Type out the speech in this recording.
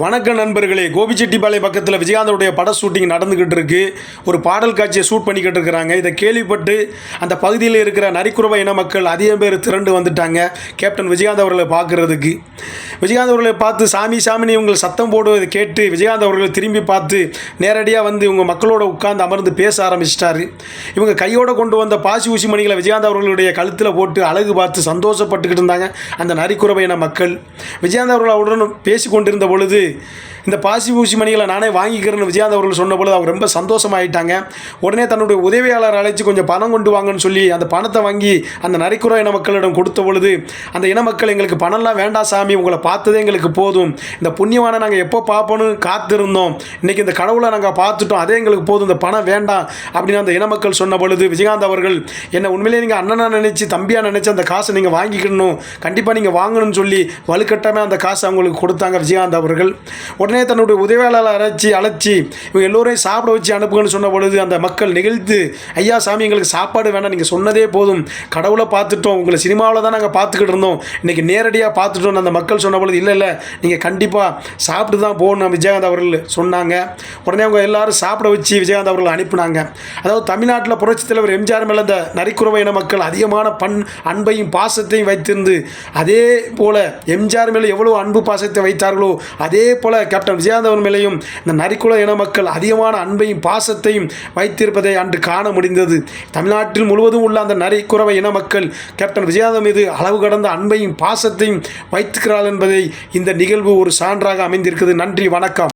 வணக்கம் நண்பர்களே. கோபிச்செட்டிப்பாளையம் பக்கத்தில் விஜயகாந்தோடைய பட ஷூட்டிங் நடந்துக்கிட்டு இருக்கு. ஒரு பாடல் காட்சியை ஷூட் பண்ணிக்கிட்டு இருக்கிறாங்க. இதை கேள்விப்பட்டு அந்த பகுதியில் இருக்கிற நரிக்குறவ இன மக்கள் அதிகம் பேர் திரண்டு வந்துட்டாங்க. கேப்டன் விஜயகாந்த் அவர்களை பார்க்குறதுக்கு. விஜயகாந்த் அவர்களை பார்த்து சாமி சாமினி இவங்க சத்தம் போடுவதை கேட்டு விஜயகாந்த் அவர்களை திரும்பி பார்த்து நேரடியாக வந்து இவங்க மக்களோட உட்கார்ந்து அமர்ந்து பேச ஆரம்பிச்சிட்டாரு. இவங்க கையோடு கொண்டு வந்த பாசி ஊசி மணிகளை விஜயகாந்த் அவர்களுடைய கழுத்தில் போட்டு அழகு பார்த்து சந்தோஷப்பட்டுக்கிட்டு இருந்தாங்க அந்த நரிக்குறவ இன மக்கள். விஜயகாந்த் அவர்கள் அவருடன் பேசி கொண்டிருந்த பொழுது இந்த பாசி ஊசி மணிகளை நானே வாங்கிக்கிறேன்னு விஜயாந்த் அவர்கள் சொன்ன பொழுது அவர் ரொம்ப சந்தோஷமாயிட்டாங்க. உடனே தன்னுடைய உதவியாளர் அழைச்சி கொஞ்சம் பணம் கொண்டு வாங்கன்னு சொல்லி அந்த பணத்தை வாங்கி அந்த நரிக்குற இன மக்களிடம் கொடுத்த பொழுது அந்த இன மக்கள் எங்களுக்கு பணம்லாம் வேண்டாம் சாமி உங்களை பார்த்ததே எங்களுக்கு போதும். இந்த புண்ணியமான நாங்கள் எப்போ பார்ப்போன்னு காத்திருந்தோம். இன்னைக்கு இந்த கடவுளை நாங்கள் பார்த்துட்டோம் அதே எங்களுக்கு போதும் இந்த பணம் வேண்டாம் அப்படின்னு அந்த இன மக்கள் சொன்ன பொழுது விஜயகாந்த் அவர்கள் என்ன உண்மையிலேயே நீங்கள் அண்ணனாக நினச்சி தம்பியாக நினச்சி அந்த காசை நீங்கள் வாங்கிக்கணும். கண்டிப்பாக நீங்கள் வாங்கணும்னு சொல்லி வலுக்கட்டாமல் அந்த காசை அவங்களுக்கு கொடுத்தாங்க விஜயகாந்த் அவர்கள். உடனே தன்னுடைய உதவியாளர் அழைச்சி அழைச்சி இவங்க எல்லோரையும் சாப்பிட வச்சு அனுப்புங்கன்னு சொன்ன பொழுது அந்த மக்கள் நிகழ்த்து ஐயா சாமி எங்களுக்கு சாப்பாடு வேணாம் நீங்கள் சொன்னதே போதும். கடவுளை பார்த்துட்டோம் உங்களை சினிமாவில் தான் நாங்கள் பார்த்துக்கிட்டு இருந்தோம். இன்றைக்கி நேரடியாக பார்த்துட்டோம் அந்த மக்கள் சொன்ன பொழுது இல்லை இல்லை நீங்கள் கண்டிப்பாக சாப்பிட்டு தான் போகணும் விஜயகாந்த் அவர்கள் சொன்னாங்க. உடனே அவங்க எல்லாரும் சாப்பிட வச்சு விஜயகாந்த் அவர்கள் அனுப்பினாங்க. அதாவது தமிழ்நாட்டில் புரட்சித் தலைவர் எம்ஜிஆர் மேலே இந்த நரிக்குறவை இன மக்கள் அதிகமான பண் அன்பையும் பாசத்தையும் வைத்திருந்து அதே போல் எம்ஜிஆர் மேலே எவ்வளோ அன்பு பாசத்தை வைத்தார்களோ அதே அதே போல் கேப்டன் விஜயாந்தவன் அவர் மேலேயும் இந்த நரிக்குல இன மக்கள் அதிகமான அன்பையும் பாசத்தையும் வைத்திருப்பதை அன்று காண முடிந்தது. தமிழ்நாட்டில் முழுவதும் உள்ள அந்த நரிக்குறவை இன மக்கள் கேப்டன் விஜயகாந்த் மீது அளவு கடந்த அன்பையும் பாசத்தையும் வைத்திருக்கிறார்கள் என்பதை இந்த நிகழ்வு ஒரு சான்றாக அமைந்திருக்கிறது. நன்றி வணக்கம்.